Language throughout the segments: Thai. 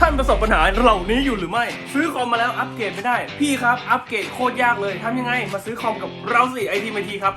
ท่านประสบปัญหาเหล่านี้อยู่หรือไม่ ซื้อคอมมาแล้วอัปเกรดไม่ได้ พี่ครับ อัปเกรดโคตรยากเลยทำยังไง มาซื้อคอมกับเราสิไอทีไอทีครับ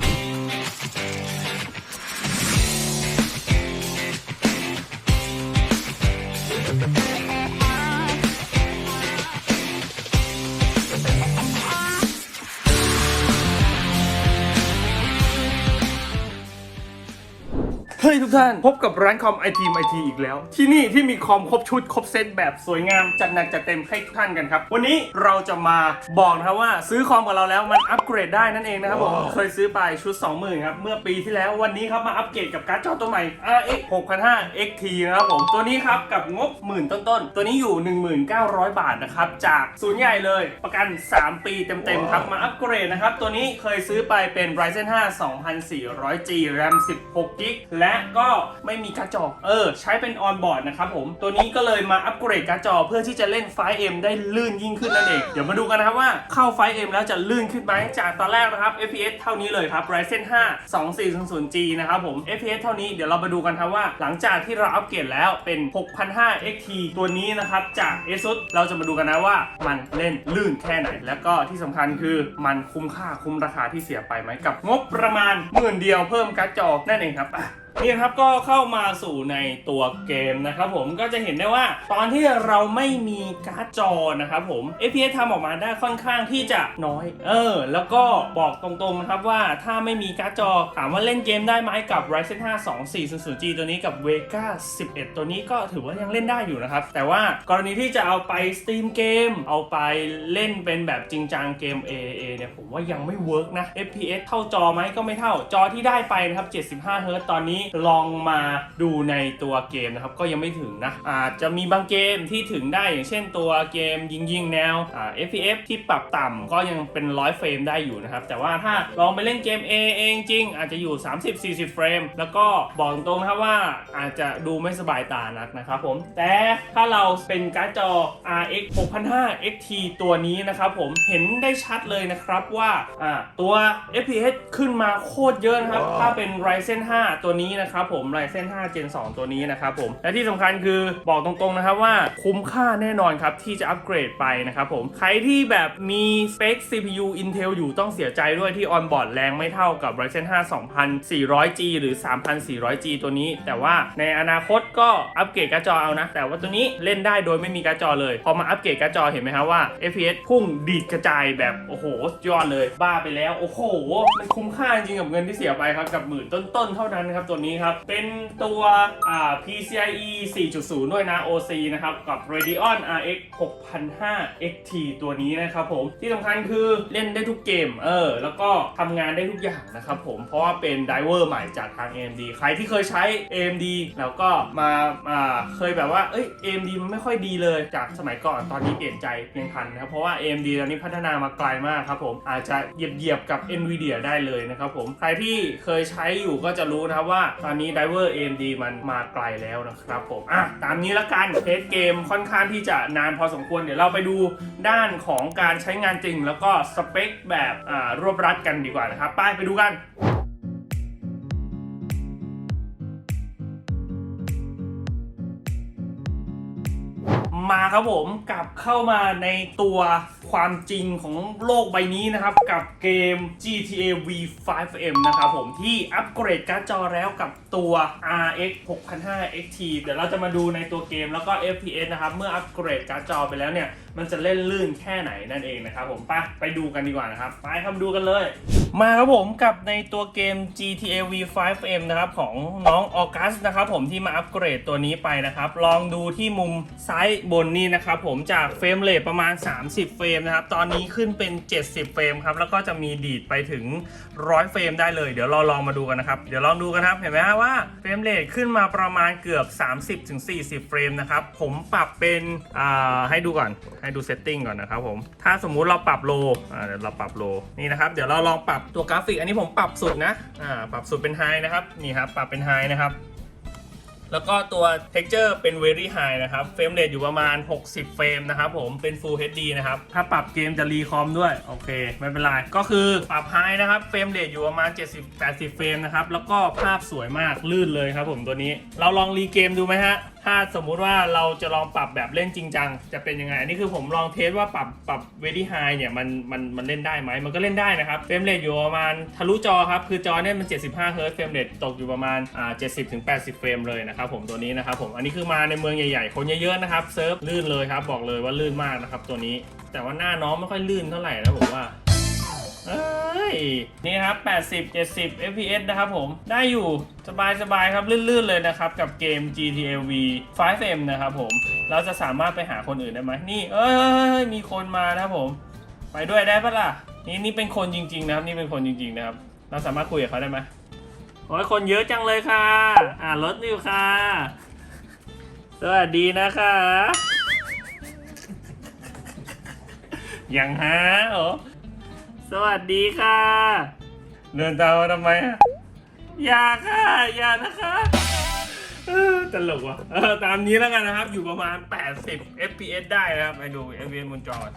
เฮ้ยทุกท่าน พบกับร้านคอมไอทีไอทีอีกแล้ว ที่นี่ที่มีคอมครบชุดครบเซตแบบสวยงาม จัดหนักจัดเต็มให้ทุกท่านกันครับ วันนี้เราจะมาบอกนะครับว่าซื้อคอมกับเราแล้วมันอัปเกรดได้นั่นเองนะครับผม เคยซื้อไปชุด 20,000ครับ เมื่อปีที่แล้ววันนี้ครับมาอัปเกรดกับการ์ดจอตัวใหม่ RX 6500 XT นะครับผม ตัวนี้ครับกับงบหมื่นต้นๆ ตัวนี้อยู่ 19,000 บาทนะครับจากศูนย์ใหญ่เลยประกัน 3 ปีเต็มๆครับมาอัปเกรดนะครับตัวนี้เคยซื้อไปเป็น Ryzen 5 2400G RAM 16 g b และก็ไม่มีการ์ดจอ เออ ใช้เป็นออนบอร์ดนะครับผม ตัวนี้ก็เลยมาอัปเกรดการ์ดจอเพื่อที่จะเล่น 5M ได้ลื่นยิ่งขึ้นนั่นเอง เดี๋ยวมาดูกันนะครับว่าเข้า 5M แล้วจะลื่นขึ้นไหมจากตอนแรกนะครับ FPS เท่านี้เลยครับ Ryzen 5 2400G นะครับผม FPS เท่านี้เดี๋ยวเรามาดูกันครับว่า หลังจากที่เราอัปเกรดแล้วเป็น 6500 XT ตัวนี้นะครับจาก ASUS เราจะมาดูกันนะว่ามันเล่นลื่นแค่ไหน แล้วก็ที่สำคัญคือมันคุ้มค่าคุ้มราคาที่เสียไปไหมกับงบประมาณหมื่นเดียวเพิ่มการ์ดจอนั่นเองครับ นี่นะครับก็เข้ามาสู่ในตัวเกมนะครับผมก็จะเห็นได้ว่าตอนที่เราไม่มีการ์ดจอนะครับผม FPS ทำออกมาได้ค่อนข้างที่จะน้อย เออ แล้วก็บอกตรงๆนะครับว่าถ้าไม่มีการ์ดจอถามว่าเล่นเกมได้ไหมกับ Ryzen 5 2400G ตัวนี้กับ Vega 11 ตัวนี้ก็ถือว่ายังเล่นได้อยู่นะครับ แต่ว่ากรณีที่จะเอาไปสตรีมเกม เอาไปเล่นเป็นแบบจริงจังเกม AAA เนี่ยผมว่ายังไม่เวิร์กนะ FPS เท่าจอไหมก็ไม่เท่าจอที่ได้ไปนะครับ75 Hz ตอนนี้ลองมาดูในตัวเกมนะครับก็ยังไม่ถึงนะอาจจะมีบางเกมที่ถึงได้อย่างเช่นตัวเกมยิงยิงแนวอ่า FPS ที่ปรับต่ำก็ยังเป็นร้อยเฟรมได้อยู่นะครับแต่ว่าถ้าลองไปเล่นเกม A เองจริง อาจจะอยู่ 30-40 เฟรม แล้วก็บอกตรงนะครับว่าอาจจะดูไม่สบายตานักนะครับผม แต่ถ้าเราเป็นการ์ดจอ RX 6500 XT ตัวนี้นะครับผมเห็นได้ชัดเลยนะครับว่าอ่าตัว FPS ขึ้นมาโคตรเยอะนะครับ ถ้าเป็น Ryzen 5 ตัวนี้นะครับผม Ryzen 5 Gen 2 ตัวนี้นะครับผมและที่สำคัญคือบอกตรงๆนะครับว่าคุ้มค่าแน่นอนครับที่จะอัปเกรดไปนะครับผมใครที่แบบมีสเปค CPU Intel อยู่ต้องเสียใจด้วยที่ออนบอร์ดแรงไม่เท่ากับ Ryzen 5 2400G หรือ 3400G ตัวนี้ แต่ว่าในอนาคตก็อัปเกรดการ์ดจอเอานะ แต่ว่าตัวนี้เล่นได้โดยไม่มีการ์ดจอเลย พอมาอัปเกรดการ์ดจอเห็นไหมครับว่า FPS พุ่งดีดกระจายแบบ โอ้โห ยอดเลย บ้าไปแล้ว โอ้โห มันคุ้มค่าจริงกับเงินที่เสียไปครับ กับหมื่นต้นๆเท่านั้นครับตัวนี้ครับ เป็นตัวอ่า PCIe 4.0 ด้วยนะ OC นะครับ กับ Radeon RX 6005 XT ตัวนี้นะครับผม ที่สำคัญคือเล่นได้ทุกเกม เออ แล้วก็ทำงานได้ทุกอย่างนะครับผม เพราะว่าเป็นไดเวอร์ใหม่จากทาง AMD ใครที่เคยใช้ AMD แล้วก็มาอ่าเคยแบบว่า เอ้ย AMD มันไม่ค่อยดีเลยจากสมัยก่อน ตอนนี้เปลี่ยนใจเพียงทันนะครับ เพราะว่า AMD ตอนนี้พัฒนามาไกลมากครับผม อาจจะเหยียบเหยียบๆกับ NVIDIA ได้เลยนะครับผม ใครที่เคยใช้อยู่ก็จะรู้นะครับว่าตอนนี้ไดเวอร์ AMD มันมาไกลแล้วนะครับผมอะตามนี้ละกันเทสเกมค่อนข้างที่จะนานพอสมควร เดี๋ยวเราไปดูด้านของการใช้งานจริง แล้วก็สเปคแบบอ่ารวบรัดกันดีกว่านะครับไปไปดูกันมาครับผมกลับเข้ามาในตัว ความจริงของโลกใบนี้นะครับกับเกม GTA V5M นะครับผมที่อัปเกรดการ์ดจอแล้วกับตัว RX 6005 XT เดี๋ยวเราจะมาดูในตัวเกมแล้วก็ FPS นะครับเมื่ออัปเกรดการ์ดจอไปแล้วเนี่ย มันจะเล่นลื่นแค่ไหนนั่นเองนะครับผมไปไปดูกันดีกว่านะครับ ไปครับดูกันเลย มาครับผมกับในตัวเกม GTA V5M นะครับของน้องออกัสนะครับผมที่มาอัปเกรดตัวนี้ไปนะครับ ลองดูที่มุมซ้ายบนนี่นะครับผมจากเฟรมเรทประมาณ 30 เฟรมนะครับ ตอนนี้ขึ้นเป็น 70 เฟรมครับ แล้วก็จะมีดีดไปถึง 100 เฟรมได้เลย เดี๋ยวเราลองมาดูกันนะครับ เดี๋ยวลองดูกันครับ เห็นไหมฮะว่าเฟรมเรทขึ้นมาประมาณเกือบ 30-40 เฟรมนะครับ ผมปรับเป็น อ่า ให้ดูก่อน ให้ดูเซตติ้งก่อนนะครับผม ถ้าสมมุติเราปรับโล อ่า เดี๋ยวเราปรับโล นี่นะครับ เดี๋ยวเราลองปรับตัวกราฟิก อันนี้ผมปรับสุดนะ อ่า ปรับสุดเป็นไฮนะครับ นี่ครับ ปรับเป็นไฮนะครับ แล้วก็ตัว texture เป็น very high นะครับเฟรมเรทอยู่ประมาณ 60 เฟรมนะครับผมเป็น full HD นะครับ ถ้าปรับเกมจะรีคอมด้วย โอเค ไม่เป็นไร ก็คือปรับ high นะครับเฟรมเรทอยู่ประมาณ 70-80 เฟรมนะครับ แล้วก็ภาพสวยมากลื่นเลยครับผมตัวนี้ เราลองรีเกมดูไหมฮะ ถ้าสมมุติว่าเราจะลองปรับแบบเล่นจริงจังจะเป็นยังไง อันนี้คือผมลองเทสว่าปรับปรับเวดี้ไฮเนี่ยมันมันมันเล่นได้ไหม มันก็เล่นได้นะครับ เฟรมเรทอยู่ประมาณทะลุจอครับ คือจอเนี่ยมัน 75 เฮิร์ตเฟรมเรทตกอยู่ประมาณอ่า70ถึง80 เฟรมเลยนะครับผมตัวนี้นะครับผม อันนี้คือมาในเมืองใหญ่ๆ คนเยอะๆนะครับเซิร์ฟลื่นเลยครับบอกเลยว่าลื่นมากนะครับตัวนี้ แต่ว่าหน้าน้องไม่ค่อยลื่นเท่าไหร่นะผมว่า เอ้ยนี่ครับ 80 70 fps นะครับผม ได้อยู่สบายสบายครับ ลื่น ๆ เลยนะครับ กับเกม GTA V 5M นะครับผม เราจะสามารถไปหาคนอื่นได้ไหมนี่ เอ้ย มีคนมานะครับผม ไปด้วยได้ปะล่ะ นี่นี่เป็นคนจริง ๆ นะครับ นี่เป็นคนจริง ๆ นะครับ เราสามารถคุยกับเขาได้ไหมโอ้ยคนเยอะจังเลยค่ะ อ่ารถอยู่ค่ะ สวัสดีนะคะ ยังฮะโอ้ สวัสดีค่ะ เดินตามมาทำไมอะอย่าค่ะ อย่านะคะเออตลกว่ะเออตามนี้แล้วกันนะครับ อยู่ประมาณ 80 fps ได้นะครับไปดู fps บนจออะ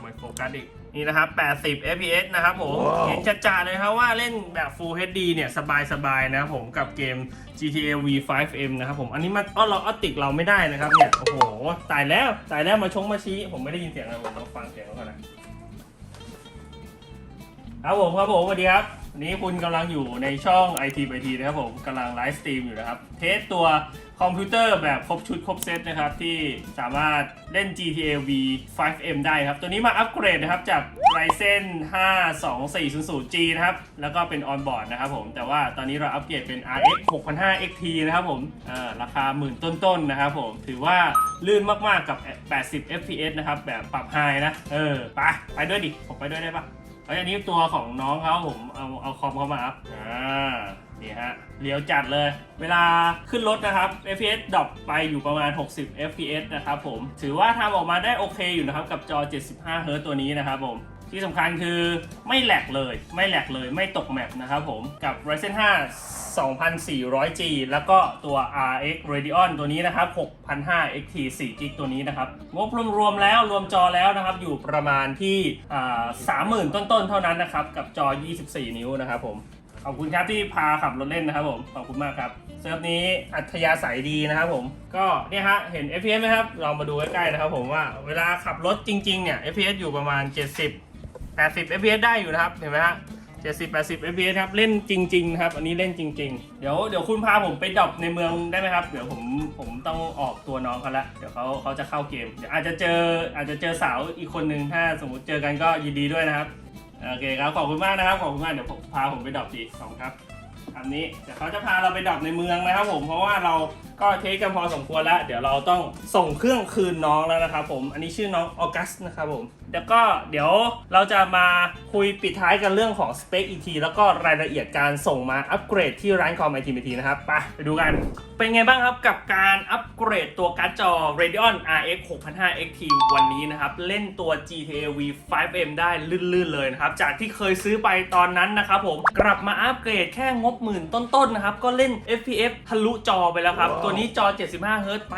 ไม่โฟกัสอีกนี่นะครับ 80 fps นะครับผม เห็นจัดๆเลยครับว่าเล่นแบบ Full HD เนี่ยสบายๆนะครับผมกับเกม GTA V 5M นะครับผม อันนี้มันอ้อเราอ้อติกเราไม่ได้นะครับเนี่ย โอ้โห ตายแล้ว ตายแล้วมาชงมาชี้ ผมไม่ได้ยินเสียงนะผมต้องฟังเสียงเขาก่อนนะ ครับผมครับผมสวัสดีครับวันนี้คุณกำลังอยู่ในช่อง IT IT นะครับผมกำลังไลฟ์สตรีมอยู่นะครับ เทสตัวคอมพิวเตอร์แบบครบชุดครบเซตนะครับ ที่สามารถเล่น GTA V 5M ได้ครับ ตัวนี้มาอัปเกรดนะครับ จาก Ryzen 5 2400G นะครับ แล้วก็เป็นออนบอร์ดนะครับผม แต่ว่าตอนนี้เราอัปเกรดเป็น RX 6500 XT นะครับผมราคาหมื่นต้นๆนะครับผม ถือว่าลื่นมากๆกับ 80 FPS นะครับ แบบปรับไฮนะ เออ ไป ไปด้วยดิ ผมไปด้วยได้ปะ เอ้ยอันนี้ตัวของน้องเขาผมเอาเอาคอมเขามาอัพอ่านี่ฮะเลี้ยวจัดเลย เวลาขึ้นรถนะครับ FPS ดรอปไปอยู่ประมาณ 60 FPS นะครับผม ถือว่าทำออกมาได้โอเคอยู่นะครับ กับจอ 75 Hz ตัวนี้นะครับผม ที่สำคัญคือไม่แหลกเลยไม่แหลกเลยไม่ตกแมปนะครับผมกับ Ryzen 5 2400G แล้วก็ตัว RX Radeon ตัวนี้นะครับ6005 XT 4 g b ตัวนี้นะครับงบรวมๆแล้วรวมจอแล้วนะครับอยู่ประมาณที่อ่า30,000ต้นๆ เท่านั้นนะครับกับจอ 24 นิ้วนะครับผมขอบคุณครับที่พาขับรถเล่นนะครับผมขอบคุณมากครับเซิร์ฟนี้อัธยาศัยดีนะครับผมก็เนี่ยฮะเห็น FPS ไหมครับลองมาดูใกล้ๆนะครับผมว่าเวลาขับรถจริงๆเนี่ย FPS อยู่ประมาณ 70 80 FPS ได้อยู่นะครับ เห็นไหมฮะ70 80 FPS ครับ เล่นจริงๆครับ อันนี้เล่นจริง ๆ เดี๋ยวเดี๋ยวคุณพาผมไปดรอปในเมืองได้ไหมครับ เดี๋ยวผมผมต้องออกตัวน้องเขาละ เดี๋ยวเขาเขาจะเข้าเกม เดี๋ยวอาจจะเจออาจจะเจอสาวอีกคนนึง ถ้าสมมติเจอกันก็ยินดีด้วยนะครับ โอเคครับ ขอบคุณมากนะครับ ขอบคุณมาก เดี๋ยวผมพาผมไปดรอปดีขอบคุณครับอันนี้ เดี๋ยวเขาจะพาเราไปดรอปในเมืองนะครับผม เพราะว่าเรา ก็เทสกันพอสมควรแล้วเดี๋ยวเราต้องส่งเครื่องคืนน้องแล้วนะครับผมอันนี้ชื่อน้องออกัสนะครับผมแล้วก็เดี๋ยวเราจะมาคุยปิดท้ายกันเรื่องของสเปคอีกทีแล้วก็รายละเอียดการส่งมาอัปเกรดที่ร้านคอมไอทีทีนะครับไปไปดูกัน เป็นไงบ้างครับกับการอัปเกรดตัวการ์ดจอ Radeon RX 6005 XT วันนี้นะครับ เล่นตัว GTA V 5M ได้ลื่นๆเลยนะครับ จากที่เคยซื้อไปตอนนั้นนะครับผมกลับมาอัปเกรดแค่งบหมื่นต้นๆนะครับ ก็เล่น FPS ทะลุจอไปแล้วครับตัวนี้จอ 75 Hz ไป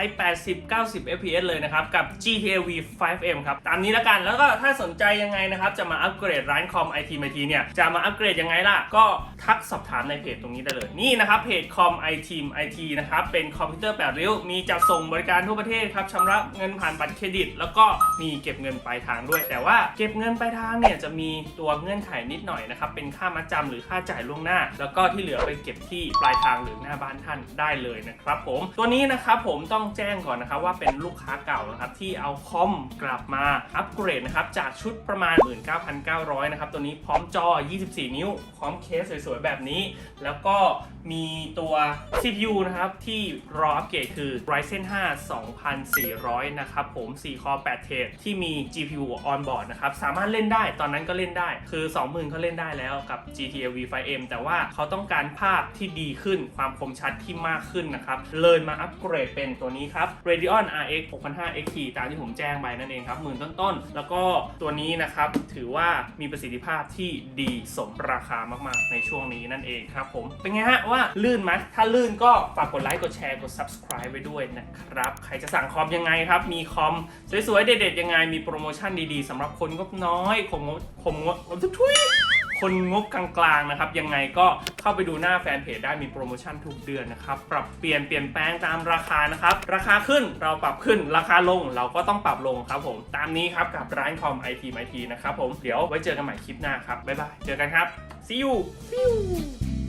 80-90 FPS เลยนะครับ กับ GTA V 5M ครับ ตามนี้แล้วกัน แล้วก็ถ้าสนใจยังไงนะครับ จะมาอัปเกรดร้านคอม IT MIT เนี่ย จะมาอัปเกรดยังไงล่ะ ก็ทักสอบถามในเพจตรงนี้ได้เลย นี่นะครับเพจคอม IT IT นะครับ เป็นคอมพิวเตอร์แปดริ้ว มีจัดส่งบริการทั่วประเทศครับชำระเงินผ่านบัตรเครดิต แล้วก็มีเก็บเงินปลายทางด้วย แต่ว่าเก็บเงินปลายทางเนี่ยจะมีตัวเงื่อนไขนิดหน่อยนะครับ เป็นค่ามัดจำหรือค่าจ่ายล่วงหน้า แล้วก็ที่เหลือไปเก็บที่ปลายทางหรือหน้าบ้านท่านได้เลยนะครับผมตัวนี้นะครับผมต้องแจ้งก่อนนะครับว่าเป็นลูกค้าเก่านะครับที่เอาคอมกลับมาอัปเกรดนะครับจากชุดประมาณ 19,900นะครับตัวนี้พร้อมจอ 24 นิ้ว พร้อมเคสสวยๆ แบบนี้ แล้วก็มีตัว CPU นะครับที่รออัปเกรดคือ Ryzen 5 2400 นะครับผม 4 คอ 8 เทรดที่มี GPU on board นะครับสามารถเล่นได้ตอนนั้นก็เล่นได้คือ 20,000เขาเล่นได้แล้วกับ GTA V 5M แต่ว่าเขาต้องการภาพที่ดีขึ้นความคมชัดที่มากขึ้นนะครับเลยมาอัปเกรดเป็นตัวนี้ครับ Radeon RX 6500 XT ตามที่ผมแจ้งไปนั่นเองครับหมื่นต้นๆ แล้วก็ตัวนี้นะครับ ถือว่ามีประสิทธิภาพที่ดีสมราคามากๆ ในช่วงนี้นั่นเองครับผม เป็นไงฮะว่าลื่นไหมถ้าลื่นก็ฝากกดไลค์ กดแชร์ กด subscribe ไว้ด้วยนะครับ ใครจะสั่งคอมยังไงครับ มีคอมสวยๆ เด็ดๆ ยังไง มีโปรโมชั่นดีๆสำหรับคนงบน้อยคมงบคมงบทุย คนงบกลางๆนะครับ ยังไงก็เข้าไปดูหน้าแฟนเพจได้มีโปรโมชั่นทุกเดือนนะครับ ปรับเปลี่ยนเปลี่ยนแปลงตามราคานะครับ ราคาขึ้นเราปรับขึ้นราคาลงเราก็ต้องปรับลงครับผมตามนี้ครับกับร้านคอมไอทีไอทีนะครับผมเดี๋ยวไว้เจอกันใหม่คลิปหน้าครับบ๊ายบายเจอกันครับ see you see you